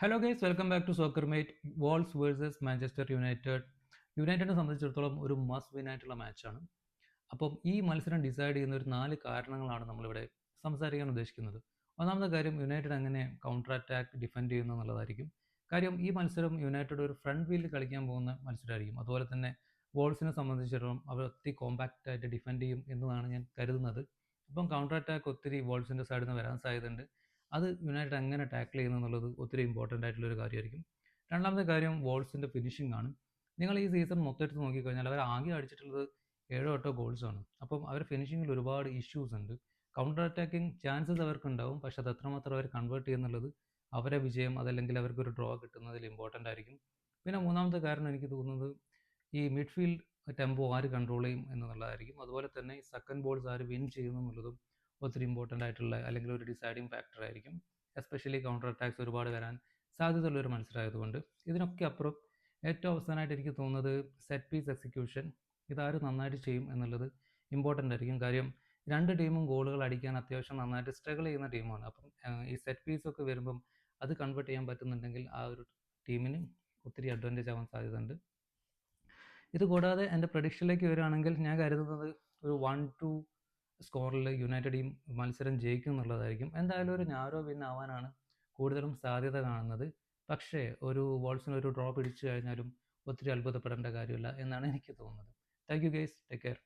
Hello guys welcome back to soccer mate Wolves versus Manchester United യുണൈറ്റഡിനെ സംബന്ധിച്ചിടത്തോളം ഒരു must win ആയിട്ടുള്ള മാച്ചാണ് അപ്പം ഈ മത്സരം ഡിസൈഡ് ചെയ്യുന്ന ഒരു നാല് കാരണങ്ങളാണ് നമ്മളിവിടെ സംസാരിക്കാൻ ഉദ്ദേശിക്കുന്നത്. ഒന്നാമത്തെ കാര്യം യുണൈറ്റഡ് എങ്ങനെ കൗണ്ടർ അറ്റാക്ക് ഡിഫെൻഡ് ചെയ്യുന്നു എന്നുള്ളതായിരിക്കും. കാര്യം ഈ മത്സരം യുണൈറ്റഡ് ഒരു ഫ്രണ്ട് ഫീൽഡ് കളിക്കാൻ പോകുന്ന മത്സരമായിരിക്കും. അതുപോലെ തന്നെ വോൾസിനെ സംബന്ധിച്ചിടത്തോളം അവർ ഒത്തിരി കോമ്പാക്റ്റ് ആയിട്ട് ഡിഫെൻഡ് ചെയ്യും എന്നതാണ് ഞാൻ കരുതുന്നത്. അപ്പം കൗണ്ടർ അറ്റാക്ക് ഒത്തിരി വോൾസിന്റെ സൈഡിൽ നിന്ന് വരാൻ സാധ്യതയുണ്ട്. അത് യുണൈറ്റഡ് എങ്ങനെ ടാക്കിൾ ചെയ്യുന്നു എന്നുള്ളത് ഒത്തിരി ഇമ്പോർട്ടന്റ് ആയിട്ടുള്ള ഒരു കാര്യമായിരിക്കും. രണ്ടാമത്തെ കാര്യം വോൾസിന്റെ ഫിനിഷിംഗ് ആണ്. നിങ്ങൾ ഈ സീസൺ മൊത്തമെടുത്ത് നോക്കിക്കഴിഞ്ഞാൽ അവർ ആകെ അടിച്ചിട്ടുള്ളത് ഏഴോ എട്ടോ ഗോൾസാണ് അപ്പം അവർ ഫിനിഷിങ്ങിൽ ഒരുപാട് ഇഷ്യൂസ് ഉണ്ട്. കൗണ്ടർ അറ്റാക്കിംഗ് ചാൻസസ് അവർക്ക് ഉണ്ടാവും പക്ഷെ അത് എത്രമാത്രം അവർ കൺവേർട്ട് ചെയ്യുന്നുള്ളത് അവരെ വിജയം അതല്ലെങ്കിൽ അവർക്ക് ഒരു ഡ്രോ കിട്ടുന്നതിൽ ഇമ്പോർട്ടന്റ് ആയിരിക്കും. പിന്നെ മൂന്നാമത്തെ കാരണം എനിക്ക് തോന്നുന്നത് ഈ മിഡ്ഫീൽഡ് ടെമ്പോ ആര് കൺട്രോൾ ചെയ്യും എന്നുള്ളതായിരിക്കും. അതുപോലെ തന്നെ സെക്കൻഡ് ബോൾസ് ആര് വിൻ ചെയ്യുന്നു എന്നുള്ളതും ഒത്തിരി ഇമ്പോർട്ടന്റ് ആയിട്ടുള്ള അല്ലെങ്കിൽ ഒരു ഡിസൈഡിങ് ഫാക്ടർ ആയിരിക്കും. എസ്പെഷ്യലി കൗണ്ടർ അറ്റാക്സ് ഒരുപാട് വരാൻ സാധ്യതയുള്ള ഒരു മത്സരമായതുകൊണ്ട് ഇതിനൊക്കെ അപ്പുറം ഏറ്റവും അവസാനമായിട്ട് എനിക്ക് തോന്നുന്നത് സെറ്റ് പീസ് എക്സിക്യൂഷൻ ഇതാര് നന്നായിട്ട് ചെയ്യും എന്നുള്ളത് ഇമ്പോർട്ടന്റ് ആയിരിക്കും. കാര്യം രണ്ട് ടീമും ഗോളുകൾ അടിക്കാൻ അത്യാവശ്യം നന്നായിട്ട് സ്ട്രഗിൾ ചെയ്യുന്ന ടീമാണ്. അപ്പം ഈ സെറ്റ് പീസൊക്കെ വരുമ്പം അത് കൺവേർട്ട് ചെയ്യാൻ പറ്റുന്നുണ്ടെങ്കിൽ ആ ഒരു ടീമിന് ഒത്തിരി അഡ്വാന്റേജ് ആവാൻ സാധ്യതയുണ്ട്. ഇത് കൂടാതെ എന്റെ പ്രഡിക്ഷനിലേക്ക് വരികയാണെങ്കിൽ ഞാൻ കരുതുന്നത് ഒരു വൺ ടു സ്കോറിൽ യുണൈറ്റഡ് ടീം മത്സരം ജയിക്കും എന്നുള്ളതായിരിക്കും എന്തായാലും ഒരു നാരോ വിൻ ആവാനാണ് കൂടുതലും സാധ്യത കാണുന്നത്. പക്ഷേ ഒരു വോൾസിന് ഒരു ഡ്രോ പിടിച്ചു കഴിഞ്ഞാലും ഒത്തിരി അത്ഭുതപ്പെടേണ്ട കാര്യമില്ല എന്നാണ് എനിക്ക് തോന്നുന്നത്. Thank you guys. Take care.